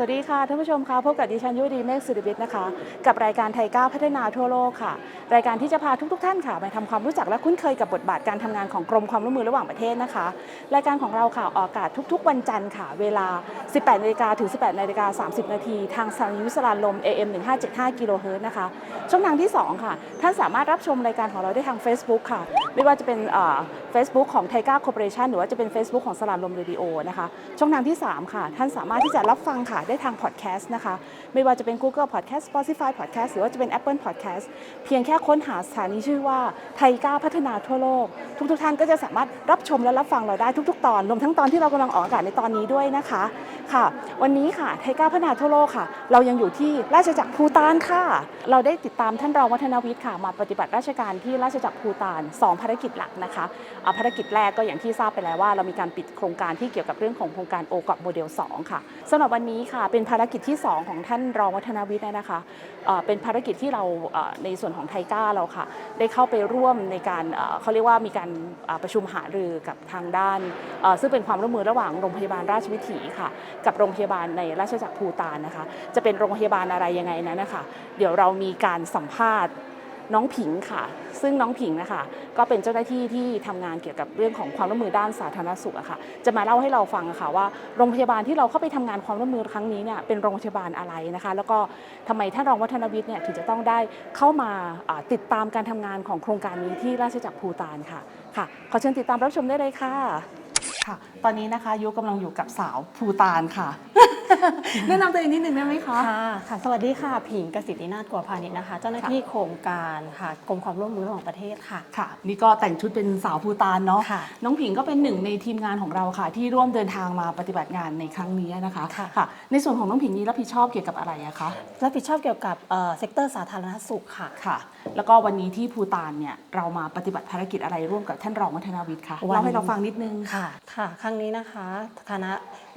สวัสดีค่ะท่านผู้ชมคะพบกับดิฉันยุดีเมฆสุริวิทย์นะคะ กับรายการไทยก้าวพัฒนาทั่วโลกค่ะ รายการที่จะพาทุกๆทท่านค่ะไปทำความรู้จักและคุ้นเคยกับบทบาทการทำงานของกรมความร่วมมือระหว่างประเทศนะคะ รายการของเราค่ะออกอากาศทุก ๆ วันจันทร์ค่ะ เวลา 18นาฬิกาถึง 18นาฬิกา30 นาทีทางสถานีวิสรานลม AM 1575กิโลเฮิรตซ์นะคะ ช่องทางที่ 2 ค่ะ ท่านสามารถรับชมรายการของเราได้ทาง Facebook ค่ะ ไม่ว่าจะเป็นเฟซบุ๊กของไทก้าคอร์ปอเรชันหรือว่าจะเป็น Facebook ของสลานลมเรดิโอนะคะช่องทางที่ 3 ค่ะ ท่านสามารถที่จะรับฟังค่ะได้ทางพอดแคสต์นะคะ ไม่ว่าจะเป็น Google Podcast Spotify Podcast หรือว่าจะเป็น Apple Podcast เพียงแค่ค้นหาสถานีชื่อว่าไทยก้าพัฒนาทั่วโลก ทุกๆท่านก็จะสามารถรับชมและรับฟังเราได้ทุก ๆ ตอน รวมทั้งตอนที่เรากำลังออกอากาศในตอนนี้ด้วยนะคะค่ะ วันนี้ค่ะไทยก้าพัฒนาทั่วโลกค่ะ เรายังอยู่ที่ราชจักรภูตานค่ะ เราได้ติดตามท่านรองวัฒนวิทย์ค่ะ มาปฏิบัติราชการที่ราชจักรภูตานสองภารกิจหลักนะคะภารกิจแรกก็อย่างที่ทราบไปแล้วว่า เรามีการปิดโครงการที่เกี่ยวกับเรื่องของโครงการโอกอบโมเดล 2 ค่ะสำหรับวันนี้ค่ะเป็นภารกิจที่ 2 ของท่านรองวัฒนวิทย์นะคะเป็นภารกิจที่เราในส่วนของไทก้าเราค่ะ ได้เข้าไปร่วมในการเขาเรียกว่ามีการประชุมหารือกับทางด้าน ซึ่งเป็นความร่วมมือระหว่างโรงพยาบาลราชวิถีค่ะ กับโรงพยาบาลในราชจักรภูตานนะคะ จะเป็นโรงพยาบาลอะไรยังไงนั้นนะคะ เดี๋ยวเรามีการสัมภาษณ์ น้องผิงค่ะ ซึ่งน้องผิงนะคะก็เป็นเจ้าหน้าที่ที่ทำงานเกี่ยวกับเรื่องของความร่วมมือด้านสาธารณสุขอะค่ะ จะมาเล่าให้เราฟังอะค่ะว่าโรงพยาบาลที่เราเข้าไปทำงานความร่วมมือครั้งนี้เนี่ยเป็นโรงพยาบาลอะไรนะคะ แล้วก็ทำไมท่านรองวัฒนวิทย์เนี่ยถึงจะต้องได้เข้ามาติดตามการทำงานของโครงการนี้ที่ราชจักรภูตานค่ะค่ะขอเชิญติดตามรับชมได้เลยค่ะค่ะ ตอนนี้นะคะยุกำลังอยู่กับสาวภูตานค่ะ แนะนำตัวเองนิดนึงได้ไหมคะ ค่ะค่ะ สวัสดีค่ะ ผิงกสิทธินาถกัวพานิชนะคะ เจ้าหน้าที่โครงการค่ะกรมความร่วมมือระหว่างประเทศค่ะ ค่ะ นี่ก็แต่งชุดเป็นสาวภูตานเนาะ ค่ะ น้องผิงก็เป็นหนึ่งในทีมงานของเราค่ะ ที่ร่วมเดินทางมาปฏิบัติงานในครั้งนี้นะคะค่ะ ในส่วนของน้องผิงนี้รับผิดชอบเกี่ยวกับอะไรอะคะ รับผิดชอบเกี่ยวกับเอ่อเซกเตอร์สาธารณสุขค่ะ ค่ะ แล้วก็วันนี้ที่ภูตานเนี่ยเรามาปฏิบัติภารกิจอะไรร่วมกับท่านรองวัฒนาวิทย์คะวัน เล่าให้เราฟังนิดนึง ค่ะ ค่ะ ครั้งนี้นะคะคณะ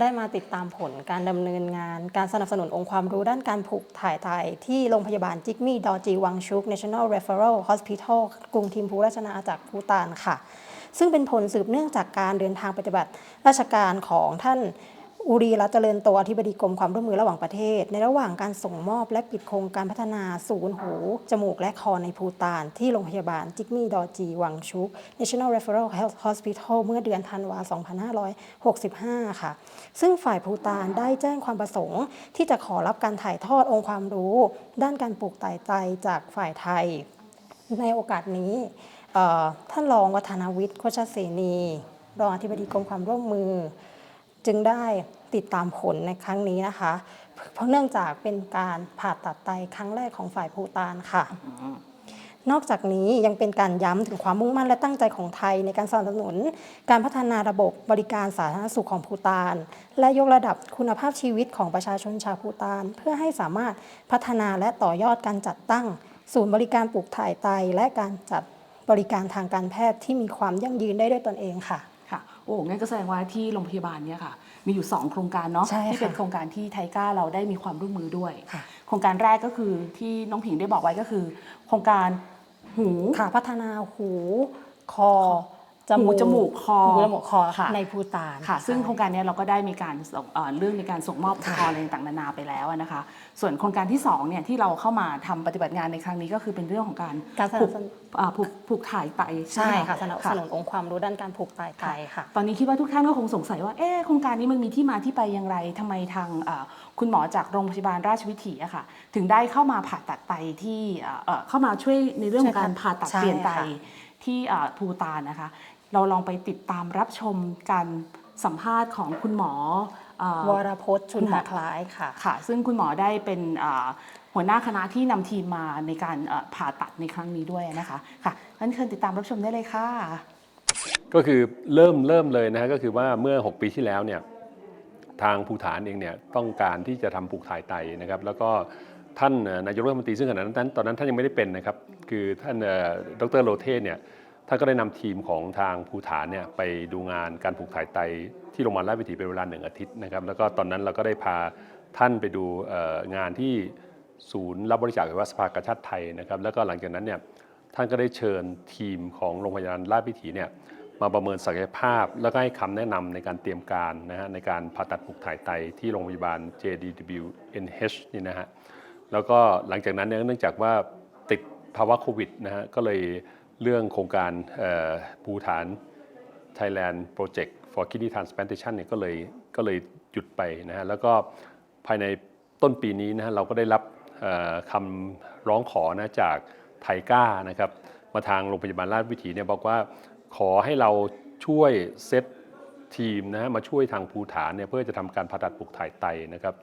ได้มาติดตามผลการดำเนินงาน การสนับสนุนองค์ความรู้ด้านการผูกถ่ายไตที่โรงพยาบาลจิกมี่ดอจีวังชุก National Referral Hospital กรุงทิมพูราชนาอาณาจักรภูตานค่ะ ซึ่งเป็นผลสืบเนื่องจากการเดินทางปฏิบัติราชการของท่าน อุรีรัตเจริญโตอธิบดีกรมความร่วมมือระหว่างประเทศ ในระหว่างการส่งมอบและปิดโครงการพัฒนาศูนย์หู จมูกและคอในภูตาน ที่โรงพยาบาลจิกมี่ดอจี วังชุก National Referral Health Hospital เมื่อเดือนธันวา2565 ค่ะ ซึ่งฝ่ายภูตานได้แจ้งความประสงค์ที่จะขอรับการถ่ายทอดองค์ความรู้ ด้านการปลูกไตไตจากฝ่ายไทย ในโอกาสนี้ท่านรองวัฒนวิทย์โคชเสนีรองอธิบดีกรมความร่วมมือ จึงได้ ติดตามผลในครั้งนี้นะคะ เพราะเนื่องจากเป็นการผ่าตัดไตครั้งแรกของฝ่ายภูตานค่ะ นอกจากนี้ยังเป็นการย้ำถึงความมุ่งมั่นและตั้งใจของไทยในการสนับสนุน การพัฒนาระบบบริการสาธารณสุขของภูตาน และยกระดับคุณภาพชีวิตของประชาชนชาวภูตาน เพื่อให้สามารถพัฒนาและต่อยอดการจัดตั้ง ศูนย์บริการปลูกถ่ายไตและการจัดบริการทางการแพทย์ที่มีความยั่งยืนได้ด้วยตนเองค่ะค่ะ โอ้งั้นก็แสดงว่าที่โรงพยาบาลเนี่ยค่ะ มีอยู่ 2 โครงการเนาะใช่ค่ะที่เป็นโครงการที่ไทก้าเราได้มีความร่วมมือด้วย ค่ะ โครงการแรกก็คือที่น้องผิงได้บอกไว้ก็คือ โครงการหู ค่ะพัฒนาหู คอ จมูหูกจมูกคอหูจมูกคอค่ะในภูตานค่ะ ซึ่งโครงใช่การเนี้ยเราก็ได้มีการส่งเอ่อเรื่องในการส่งมอบค่ะคออะไรต่างๆนานาไปแล้วอะนะคะ ส่วนโครงการที่2เนี่ยที่เราเข้ามาทำปฏิบัติงานในครั้งนี้ก็คือเป็นเรื่องของการการสนัผูบกสนุนอ่าผูกผูกถ่ายไตใช่ไหมค่ะสนับสนุนองค์ความรู้ด้านการผูกไตไตค่ะ ตอนนี้คิดว่าทุกท่านก็คงสงสัยว่าเอ๊ะโครงการนี้มันมีที่มาที่ไปอย่างไรทำไมทางเอ่อคุณหมอจากโรงพยาบาลราชวิถีอะค่ะ ถึงได้เข้ามาผ่าตัดไตที่เอ่อเอ่อเข้ามาช่วยในเรื่องของการผ่าตัดใช่เปลี่ยนไตค่ะที่เอ่อภูตานนะคะ เราลองไปติดตามรับชมการสัมภาษณ์ของคุณหมอเอ่อ วรพจน์ชุนหาคล้ายค่ะ ค่ะซึ่งคุณหมอได้เป็นเอ่อหัวหน้าคณะที่นำทีมมาในการเอ่อผ่าตัดในครั้งนี้ด้วยนะคะค่ะงั้นเชิญติดตามรับชมได้เลยค่ะ ก็คือเริ่มเริ่มเลยนะฮะก็คือว่าเมื่อ 6 ปีที่แล้วเนี่ยทางภูฐานเองเนี่ยต้องการที่จะทำปลูกถ่ายไตนะครับ แล้วก็ท่านเอ่อนายกรัฐมนตรีซึ่งขณะนั้นตอนนั้นท่านยังไม่ได้เป็นนะครับ คือท่านเอ่อดรโลเทสเนี่ย ท่านก็ได้นำทีมของทางภูฐานเนี่ยไปดูงานการปลูกถ่ายไตที่โรงพยาบาลราชวิถีเป็นเวลาหนึ่งอาทิตย์นะครับ แล้วก็ตอนนั้นเราก็ได้พาท่านไปดูงานที่ศูนย์รับบริจาคอวัยวะสภากาชาติไทยนะครับ แล้วก็หลังจากนั้นเนี่ยท่านก็ได้เชิญทีมของโรงพยาบาลราชวิถีเนี่ยมาประเมินศักยภาพ แล้วก็ให้คำแนะนำในการเตรียมการนะฮะในการผ่าตัดปลูกถ่ายไตที่โรงพยาบาล JDW NH นี่นะฮะแล้วก็หลังจากนั้นเนี่ยเนื่องจากว่าติดภาวะโควิดนะฮะก็เลย เรื่องโครงการภูฐาน Thailand Project for Kidney Transplantation เนี่ยก็เลยก็เลยหยุดไปนะฮะแล้วก็ภายในต้นปีนี้นะฮะเราก็ได้รับคำร้องขอนะจากไทก้านะครับมาทางโรงพยาบาลราชวิถีเนี่ยบอกว่าขอให้เราช่วยเซตทีมนะฮะมาช่วยทางภูฐานเนี่ยเพื่อจะทำการผ่าตัดปลูกถ่ายไตนะครับ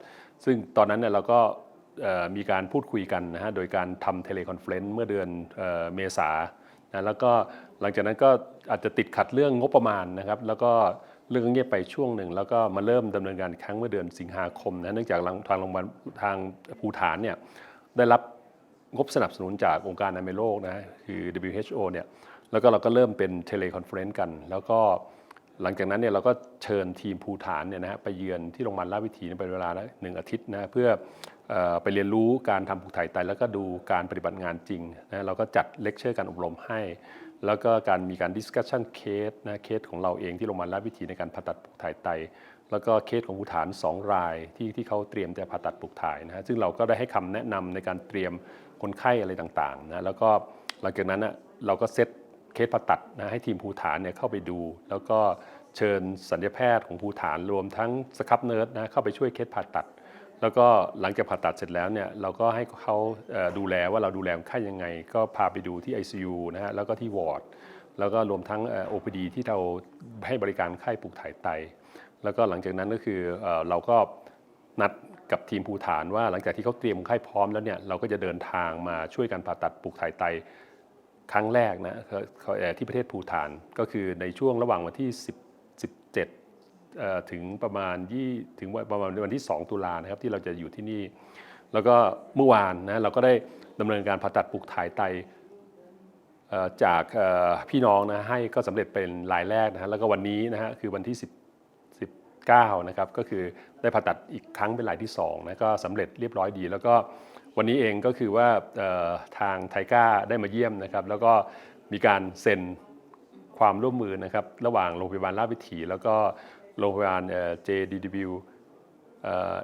ซึ่งตอนนั้นเนี่ยเราก็มีการพูดคุยกันนะฮะโดยการทำเทเลคอนเฟลนซ์เมื่อเดือนเออเมษา นะแล้วก็หลังจากนั้นก็อาจจะติดขัดเรื่องงบประมาณนะครับ แล้วก็เรื่องเงียบไปช่วงหนึ่ง แล้วก็มาเริ่มดำเนินการครั้งเมื่อเดือนสิงหาคมนะเนื่องจากทางโรงพยาบาลทางภูฐานเนี่ยได้รับงบสนับสนุนจากองค์การอนามัยโลกนะคือ WHO เนี่ยแล้วก็เราก็เริ่มเป็นเทเลคอนเฟรนซ์กัน แล้วก็ หลังจากนั้นเนี่ยเราก็เชิญทีมภูฐานเนี่ยนะฮะไปเยือนที่โรงพยาบาลราชวิถีเป็นเวลาหนึ่งอาทิตย์นะเพื่ออไปเรียนรู้การทำผูกถ่ายไตแล้วก็ดูการปฏิบัติงานจริงนะเราก็จัดเลคเชอร์การอบรมให้ แล้วก็การมีการดิสคัชชันเคสนะเคสของเราเองที่โรงพยาบาลราชวิถีในการผ่าตัดปลูกถ่ายไต แล้วก็เคสของภูฐาน 2 รายที่ที่เขาเตรียมจะผ่าตัดปลูกถ่ายนะฮะซึ่งเราก็ได้ให้คำแนะนำในการเตรียมคนไข้อะไรต่างๆนะแล้วก็หลังจากนั้นนะเราก็เซต เคสผ่าตัดนะให้ทีมภูฐานเนี่ยเข้าไปดู แล้วก็เชิญสัญญาแพทย์ของภูฐานรวมทั้งสครับเนิร์ดนะเข้าไปช่วยเคสผ่าตัด แล้วก็หลังจากผ่าตัดเสร็จแล้วเนี่ยเราก็ให้เขาดูแลว่าเราดูแลคนไข้ยังไง ก็พาไปดูที่ ICU นะฮะแล้วก็ที่วอร์ดแล้วก็รวมทั้งเอ่อ OPD ที่เราให้บริการไข้ปลูกถ่ายไต แล้วก็หลังจากนั้นก็คือเราก็นัดกับทีมภูฐานว่าหลังจากที่เขาเตรียมคนไข้พร้อมแล้วเนี่ยเราก็จะเดินทางมาช่วยกันผ่าตัดปลูกถ่ายไต ครั้งแรกนะเขาที่ประเทศภูฐานก็คือในช่วงระหว่างวันที่10 17 ถึงประมาณยี่ถึงประมาณวันที่ 2 ตุลานะครับที่เราจะอยู่ที่นี่ แล้วก็เมื่อวานนะเราก็ได้ดำเนินการผ่าตัดปลูกถ่ายไตจากพี่น้องนะให้ก็สำเร็จเป็นรายแรกนะฮะแล้วก็วันนี้นะฮะคือวันที่ 10 19นะครับก็คือได้ผ่าตัดอีกครั้งเป็นรายที่2นะก็สำเร็จเรียบร้อยดี แล้วก็ วันนี้เองก็คือว่าทางไทก้าได้มาเยี่ยมนะครับ แล้วก็มีการเซ็นความร่วมมือนะครับ ระหว่างโรงพยาบาลราชวิถี แล้วก็โรงพยาบาลเอ่อ JDW เอ่อ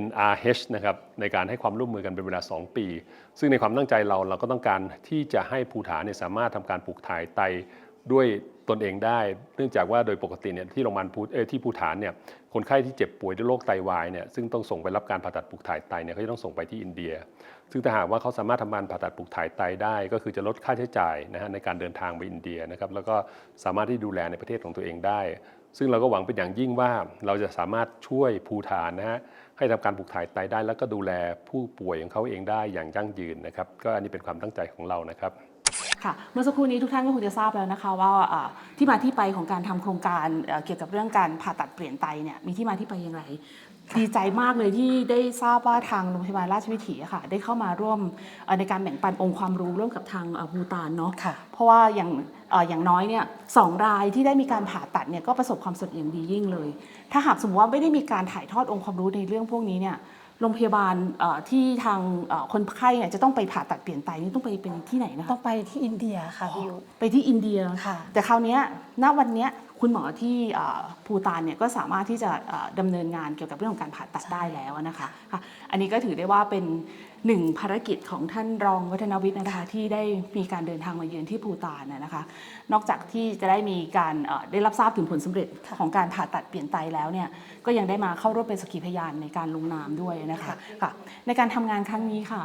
NRH นะครับในการให้ความร่วมมือกันเป็นเวลา 2 ปี ซึ่งในความตั้งใจเราเราก็ต้องการที่จะให้ภูฐานเนี่ยสามารถทำการปลูกถ่ายไต ด้วยตนเองได้ เนื่องจากว่าโดยปกติเนี่ยที่โรงพยาบาลภูเอที่ภูฐานเนี่ยคนไข้ที่เจ็บป่วยด้วยโรคไตวายเนี่ยซึ่งต้องส่งไปรับการผ่าตัดปลูกถ่ายไตเนี่ยเขาจะต้องส่งไปที่อินเดีย ซึ่งถ้าหากว่าเขาสามารถทำการผ่าตัดปลูกถ่ายไตได้ ก็คือจะลดค่าใช้จ่ายนะฮะในการเดินทางไปอินเดียนะครับแล้วก็สามารถที่ดูแลในประเทศของตัวเองได้ ซึ่งเราก็หวังเป็นอย่างยิ่งว่าเราจะสามารถช่วยภูฐานนะฮะให้ทำการปลูกถ่ายไตได้ แล้วก็ดูแลผู้ป่วยของเขาเองได้อย่างยั่งยืนนะครับก็อันนี้เป็นความตั้งใจของเรานะครับ ค่ะเมื่อสักครู่นี้ทุกท่านก็คงจะทราบแล้วนะคะว่าอ่าที่มาที่ไปของการทำโครงการเอ่อเกี่ยวกับเรื่องการผ่าตัดเปลี่ยนไตเนี่ยมีที่มาที่ไปอย่างไรดีใจมากเลยที่ได้ทราบว่าทางโรงพยาบาลราชวิถีอะค่ะ ได้เข้ามาร่วมเอ่อในการแบ่งปันองค์ความรู้ร่วมกับทางเอ่อภูตานเนาะค่ะเพราะว่าอย่างเอ่ออย่างน้อยเนี่ยสองรายที่ได้มีการผ่าตัดเนี่ยก็ประสบความสำเร็จอย่างดียิ่งเลย ถ้าหากสมมติว่าไม่ได้มีการถ่ายทอดองค์ความรู้ในเรื่องพวกนี้เนี่ย โรงพยาบาลเอ่อที่ทางเอ่อคนไข้เนี่ยจะต้องไปผ่าตัดเปลี่ยนไตนี่ต้องไปเป็นที่ไหนนะคะต้องไปที่อินเดียค่ะพี่ยุไปที่อินเดียค่ะแต่คราวเนี้ยณวันเนี้ย คุณหมอที่เอ่อภูตานเนี่ยก็สามารถที่จะเอ่อดำเนินงานเกี่ยวกับเรื่องของการผ่าตัดได้แล้วนะคะค่ะอันนี้ก็ถือได้ว่าเป็นหนึ่งภารกิจของท่านรองวัฒนวิทย์นะคะที่ได้มีการเดินทางมาเยือนที่ภูตานนะนะคะ นอกจากที่จะได้มีการเอ่อได้รับทราบถึงผลสำเร็จของการผ่าตัดเปลี่ยนไตแล้วเนี่ยก็ยังได้มาเข้าร่วมเป็นสกขีพยานในการลงนามด้วยนะคะค่ะในการทำงานครั้งนี้ค่ะ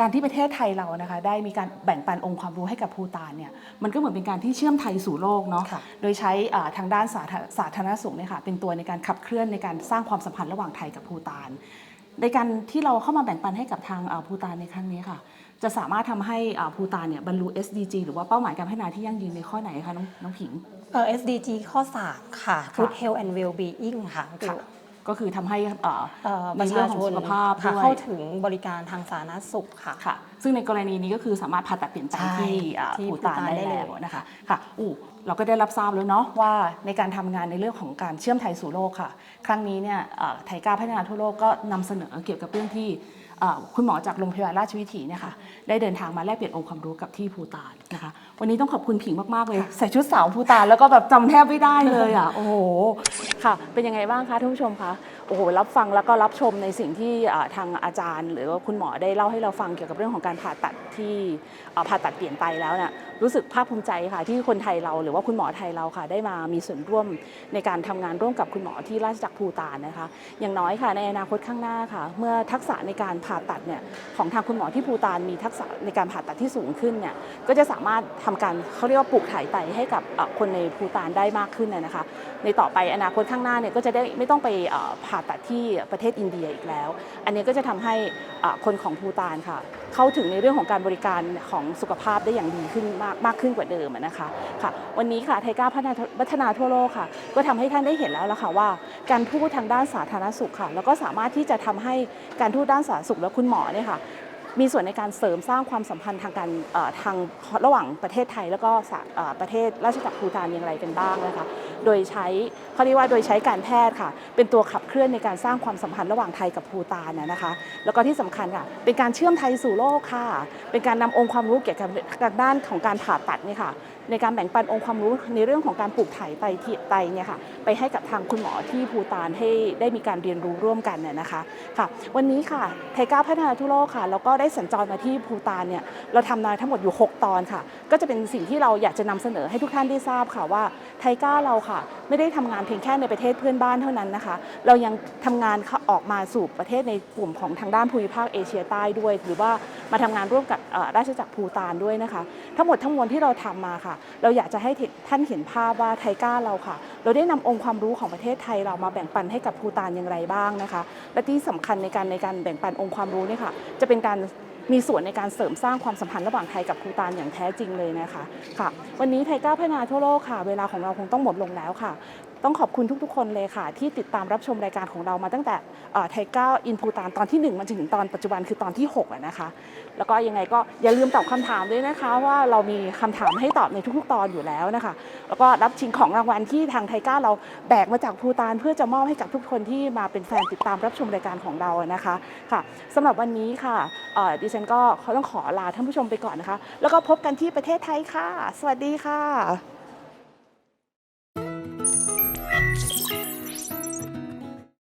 การที่ประเทศไทยเรานะคะได้มีการแบ่งปันองค์ความรู้ให้กับภูตานเนี่ยมันก็เหมือนเป็นการที่เชื่อมไทยสู่โลกเนาะค่ะโดยใช้อ่าทางด้านสาธารสาธารณสุขเนี่ยค่ะเป็นตัวในการขับเคลื่อนในการสร้างความสัมพันธ์ระหว่างไทยกับภูตาน ในการที่เราเข้ามาแบ่งปันให้กับทางอ่าภูตานในครั้งนี้ค่ะ จะสามารถทำให้อ่าภูตานเนี่ยบรรลุ SDG หรือว่าเป้าหมายการพัฒนาที่ยั่งยืนในข้อไหนคะน้องน้องผิงเอ่อ SDG ข้อ 3 ค่ะ Food Health and Well-being ค่ะพี่ยุค่ะ ก็คือทำให้เอ่อเอ่อปมีระเรื่ชาองขชองนสุขภาพค่ะด้วยเข้าถึงบริการทางสาธารณสุขค่ะค่ะ ซึ่งในกรณีนี้ก็คือสามารถผ่าตัดเปลี่ยนแปลงใช่ที่อ่าที่ภูตานภูฏานได้ได้เลยแล้วนะคะค่ะอู้เราก็ได้รับทราบแล้วเนาะว่าในการทำงานในเรื่องของการเชื่อมไทยสู่โลกค่ะ ครั้งนี้เนี่ยเอ่อไทยก้าวพัฒนาทั่วโลกก็นำเสนอเกี่ยวกับเรื่องที่เอ่อ คุณหมอจากโรงพยาบาลราชวิถีเนี่ยค่ะได้เดินทางมาแลกเปลี่ยนองค์ความรู้กับที่ภูตานนะคะวันนี้ต้องขอบคุณผิงมากๆเลย ใส่ชุดสาวภูตานแล้วก็แบบจำแทบไม่ได้เลยอะโอ้โหค่ะ เป็นยังไงบ้างคะท่านผู้ชมคะโอ้โหรับฟังแล้วก็รับชมในสิ่งที่ทางอาจารย์ หรือว่าคุณหมอได้เล่าให้เราฟังเกี่ยวกับเรื่องของการผ่าตัดที่ผ่าตัดเปลี่ยนไตแล้วเนี่ยรู้สึกภาคภูมิใจค่ะ ที่คนไทยเราหรือว่าคุณหมอไทยเราค่ะ ได้มามีส่วนร่วมในการทำงานร่วมกับคุณหมอที่ราชจักรภูตานนะคะ อย่างน้อยค่ะในอนาคตข้างหน้าค่ะ เมื่อทักษะในการผผ่าตัดเนี่ยของทางคุณหมอที่ภูตานมีทักษะในการผ่าตัดที่สูงขึ้นเนี่ยก็จะสามารถทำการเขาเรียกว่าปลูกถ่ายไตให้กับคนในภูตานได้มากขึ้นนะนะคะ ในต่อไปอนาคตข้างหน้าเนี่ยก็จะได้ไม่ต้องไปผ่าตัดที่ประเทศอินเดียอีกแล้ว อันนี้ก็จะทำให้คนของภูตานค่ะเข้าถึงในเรื่องของการบริการของสุขภาพได้อย่างดีขึ้นมากมากขึ้นกว่าเดิมนะคะค่ะวันนี้ค่ะไทยก้าพัฒนาทั่วโลกค่ะ ก็ทำให้ท่านได้เห็นแล้วละค่ะว่า การทูดทางด้านสาธารณสุขค่ะ แล้วก็สามารถที่จะทำให้การทูตด้านสาธารณสุขและคุณหมอเนี่ยค่ะ มีส่วนในการเสริมสร้างความสัมพันธ์ทางการทางระหว่างประเทศไทย แล้วก็ประเทศราชจักรภูฏานอย่างไรกันบ้างนะคะ โดยใช้เขาเรียกว่าโดยใช้การแพทย์ค่ะ เป็นตัวขับเคลื่อนในการสร้างความสัมพันธ์ระหว่างไทยกับภูฏานนะนะคะ แล้วก็ที่สำคัญค่ะ เป็นการเชื่อมไทยสู่โลกค่ะ เป็นการนำองค์ความรู้เกี่ยวกับด้านของการผ่าตัดนี่ค่ะ ในการแบ่งปันองค์ความรู้ในเรื่องของการปลูกถ่ายไตไตเนี่ยค่ะไปให้กับทางคุณหมอที่ภูตานให้ได้มีการเรียนรู้ร่วมกันน่ยนะคะค่ะ วันนี้ค่ะไทยก้าพัฒนาทั่วโลกค่ะแล้วก็ได้สัญจรมาที่ภูตานเนี่ยเราทำมาทั้งหมดอยู่ 6 ตอนค่ะ ก็จะเป็นสิ่งที่เราอยากจะนำเสนอให้ทุกท่านได้ทราบค่ะว่าไทยก้าเราค่ะ ไม่ได้ทำงานเพียงแค่ในประเทศเพื่อนบ้านเท่านั้นนะคะ เรายังทำงานออกมาสู่ประเทศในกลุ่มของทางด้านภูมิภาคเอเชียใต้ด้วย หรือว่ามาทำงานร่วมกับราชจักรภูตานด้วยนะคะ ทั้งหมดทั้งมวลที่เราทำมาค่ะ เราอยากจะให้ท่านเห็นภาพว่าไทก้าเราค่ะ เราได้นำองค์ความรู้ของประเทศไทยเรามาแบ่งปันให้กับภูตานอย่างไรบ้างนะคะ และที่สำคัญในการในการแบ่งปันองค์ความรู้เนี่ยค่ะ จะเป็นการ มีส่วนในการเสริมสร้างความสัมพันธ์ระหว่างไทยกับภูตานอย่างแท้จริงเลยนะคะค่ะ วันนี้ไทยก้าวพัฒนาทั่วโลกค่ะ เวลาของเราคงต้องหมดลงแล้วค่ะ ต้องขอบคุณทุกๆ คนเลยค่ะ ที่ติดตามรับชมรายการของเรามาตั้งแต่ไทยก้าอินภูตานตอนที่ 1มาจนถึงตอนปัจจุบันคือตอนที่6อะนะคะ แล้วก็ยังไงก็อย่าลืมตอบคำถามด้วยนะคะ ว่าเรามีคำถามให้ตอบในทุกๆ ตอนอยู่แล้วนะคะ แล้วก็รับชิงของรางวัลที่ทางไทยก้าเราแบกมาจากภูตานเพื่อจะมอบให้กับทุกคนที่มาเป็นแฟนติดตามรับชมรายการของเรานะคะค่ะสำหรับวันนี้ค่ะดิฉันก็ต้องขอลาท่านผู้ชมไปก่อนนะคะ แล้วก็พบกันที่ประเทศไทยค่ะ สวัสดีค่ะ